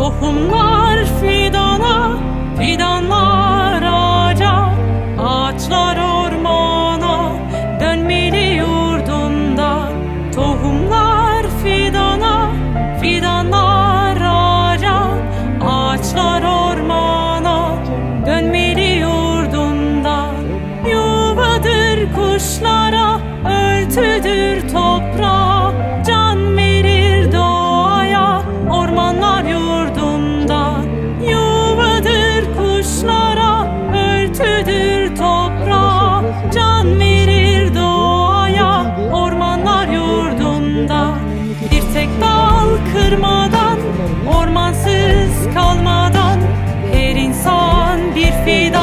Tohumlar fidana, fidanlar ağaca, ağaçlar ormana, dönmeli yurdumda. Tohumlar fidana, fidanlar ağaca, ağaçlar ormana, dönmeli yurdumda. Yuvadır kuşlara, öyle toprağa Can verir doğaya Ormanlar yurdumda Bir tek dal kırmadan Ormansız kalmadan Her insan bir fidan